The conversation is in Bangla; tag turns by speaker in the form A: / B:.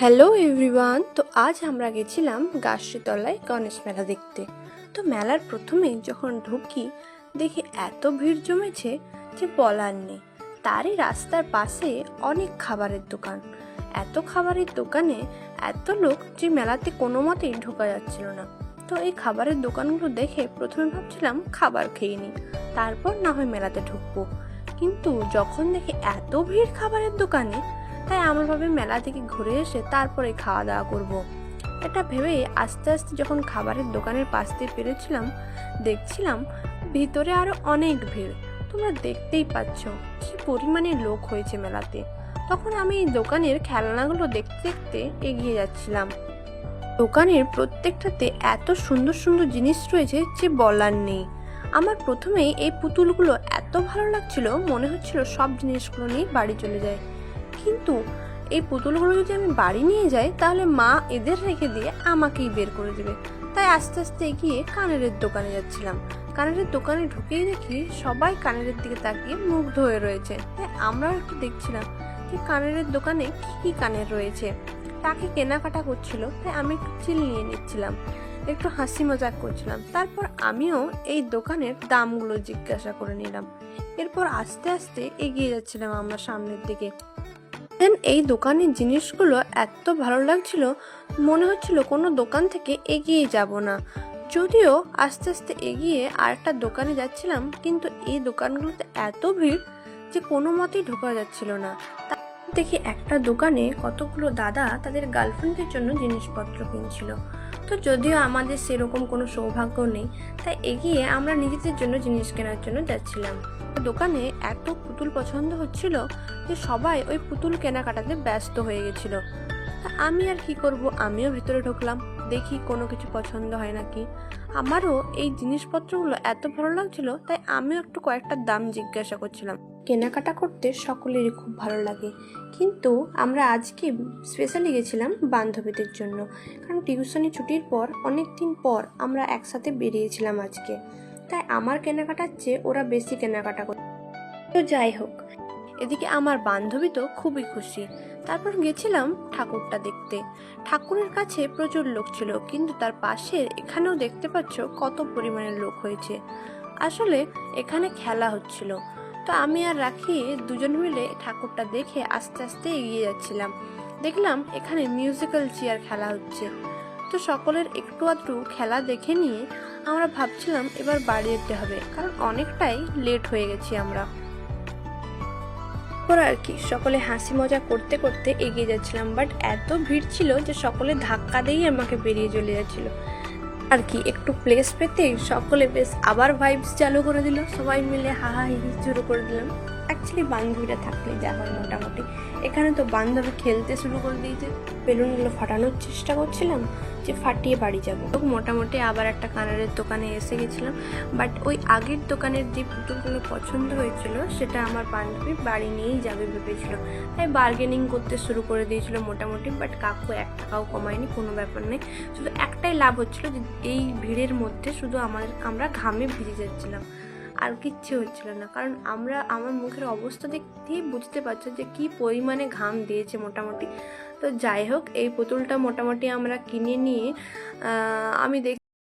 A: হ্যালো এভরিওয়ান তো আজ আমরা গেছিলাম গাছতলায় গণেশ মেলা দেখতে। তো মেলার প্রথমেই যখন ঢুকি, দেখি এত ভিড় জমেছে যে বলার নেই। তারই রাস্তার পাশে অনেক খাবারের দোকান। এত খাবারের দোকানে এত লোক যে মেলাতে কোনো মতেই ঢোকা যাচ্ছিল না। তো এই খাবারের দোকানগুলো দেখে প্রথমে ভাবছিলাম খাবার খেয়ে নিই। তারপর না হয় মেলাতে ঢুকবো। কিন্তু যখন দেখি এত ভিড় খাবারের দোকানে তাই আমরা ভাবে মেলা থেকে ঘুরে এসে তারপরে খাওয়া দাওয়া করব। এটা ভেবে আস্তে আস্তে যখন খাবারের দোকানের পাশ দিয়ে পেরেছিলাম, দেখছিলাম ভিতরে আরও অনেক ভিড়। তোমরা দেখতেই পাচ্ছ কি পরিমাণে লোক হয়েছে মেলাতে। তখন আমি এই দোকানের খেলনাগুলো দেখতে দেখতে এগিয়ে যাচ্ছিলাম। দোকানের প্রত্যেকটাতে এত সুন্দর সুন্দর জিনিস রয়েছে যে বলার নেই। আমার প্রথমেই এই পুতুলগুলো এত ভালো লাগছিল, মনে হচ্ছিল সব জিনিসগুলো নিয়ে বাড়ি চলে যায় কিন্তু এই পুতুলগুলো যদি আমি বাড়ি নিয়ে যাই, তাহলে মা এদের রেখে দিয়ে আমাকেই বের করে দেবে। তাই আস্তে আস্তে এগিয়ে কানের দোকানে যাচ্ছিলাম। কানের দোকানে ঢুকেই দেখি সবাই কানের দিকে তাকিয়ে মুগ্ধ হয়ে রয়েছে। তাই আমরাও একটু দেখছিলাম যে কানের দোকানে কি কি কানের রয়েছে। তাকে কেনাকাটা করছিল, তাই আমি একটু চিল নিয়ে নিচ্ছিলাম। একটু হাসি মজাক করছিলাম। তারপর আমিও এই দোকানের দামগুলো জিজ্ঞাসা করে নিলাম। এরপর আস্তে আস্তে এগিয়ে যাচ্ছিলাম আমরা সামনের দিকে। দেন এই দোকানের জিনিসগুলো এত ভালো লাগছিল, মনে হচ্ছিল কোনো দোকান থেকে এগিয়ে যাব না। যদিও আস্তে আস্তে এগিয়ে আরেকটা দোকানে যাচ্ছিলাম, কিন্তু এই দোকানগুলোতে এত ভিড় যে কোনো মতেই ঢোকা যাচ্ছিল না। দেখি একটা দোকানে কতগুলো দাদা তাদের গার্লফ্রেন্ডের জন্য জিনিসপত্র কিনছিল। তো যদিও আমাদের সেরকম কোনো সৌভাগ্য নেই, তাই এগিয়ে আমরা নিজেদের জন্য জিনিস কেনার জন্য যাচ্ছিলাম। দোকানে এত পুতুল পছন্দ হচ্ছিল যে সবাই ওই পুতুল কেনাকাটাতে ব্যস্ত হয়ে গেছিল। তা আমি আর কি করব? আমিও ভিতরে ঢুকলাম। দেখি কোনো কিছু পছন্দ হয় নাকি। আমারও এই জিনিসপত্রগুলো এত ভালো লাগছিল, তাই আমিও একটু কয়েকটা দাম জিজ্ঞাসা করছিলাম। কেনাকাটা করতে সকলেরই খুব ভালো লাগে। কিন্তু আমরা আজকে স্পেশালি গেছিলাম বান্ধবীদের জন্য, কারণ টিউশনি ছুটির পর, অনেক দিন পর আমরা একসাথে বেরিয়েছিলাম আজকে। তাই আমার কেনাকাটার চেয়ে ওরা বেশি কেনাকাটা করে তো যাই হোক এদিকে আমার বান্ধবী তো খুবই খুশি। তারপর গেছিলাম ঠাকুরটা দেখতে। ঠাকুরের কাছে প্রচুর লোক ছিল, কিন্তু তার পাশে এখানেও দেখতে পাচ্ছ কত পরিমাণে লোক হয়েছে। আসলে এখানে খেলা হচ্ছিল। তো আমি আর রাখি দুজন মিলে ঠাকুরটা দেখে আস্তে আস্তে এগিয়ে যাচ্ছিলাম। দেখলাম এখানে মিউজিক্যাল চেয়ার খেলা হচ্ছে। তো সকলের একটু আধটু খেলা দেখে নিয়ে আমরা ভাবছিলাম এবার বাড়ি যেতে হবে, কারণ অনেকটাই লেট হয়ে গেছি আমরা। তারপর আর কি, সকলে হাসি মজা করতে করতে এগিয়ে যাচ্ছিলাম বাট এত ভিড় ছিল যে সকলে ধাক্কা দিয়েই আমাকে বেরিয়ে চলে যাচ্ছিল। আর কি, একটু প্লেস পেতে সকলে বেশ আবার ভাইবস চালু করে দিল, সবাই মিলে হাহা হিহি শুরু করে দিলাম। অ্যাকচুয়ালি বান্ধবীরা থাকলে যা হয় মোটামুটি। এখানে তো বান্ধবী খেলতে শুরু করে দিয়েছে। বেলুনগুলো ফাটানোর চেষ্টা করছিলাম যে ফাটিয়ে বাড়ি যাব। মোটামুটি আবার একটা কানারের দোকানে এসে গেছিলাম। বাট ওই আগের দোকানের যে পুতুলগুলো পছন্দ হয়েছিল, সেটা আমার বান্ধবী বাড়ি নিয়েই যাবে ভেবেছিল। তাই বার্গেনিং করতে শুরু করে দিয়েছিল মোটামুটি বাট কাকু এক টাকাও কমায়নি, কোনো ব্যাপার নেই। শুধু একটাই লাভ হচ্ছিল যে এই ভিড়ের মধ্যে শুধু আমাদের, আমরা ঘামে ভিজে যাচ্ছিলাম। আর কিচ্ছু হচ্ছিল না। কারণ আমরা, আমার মুখের অবস্থা দেখতেই বুঝতে পারছ যে কি পরিমাণে ঘাম দিয়েছে মোটামুটি। তো যাই হোক, এই পুতুলটা মোটামুটি আমরা কিনে নিয়ে আমি দেখ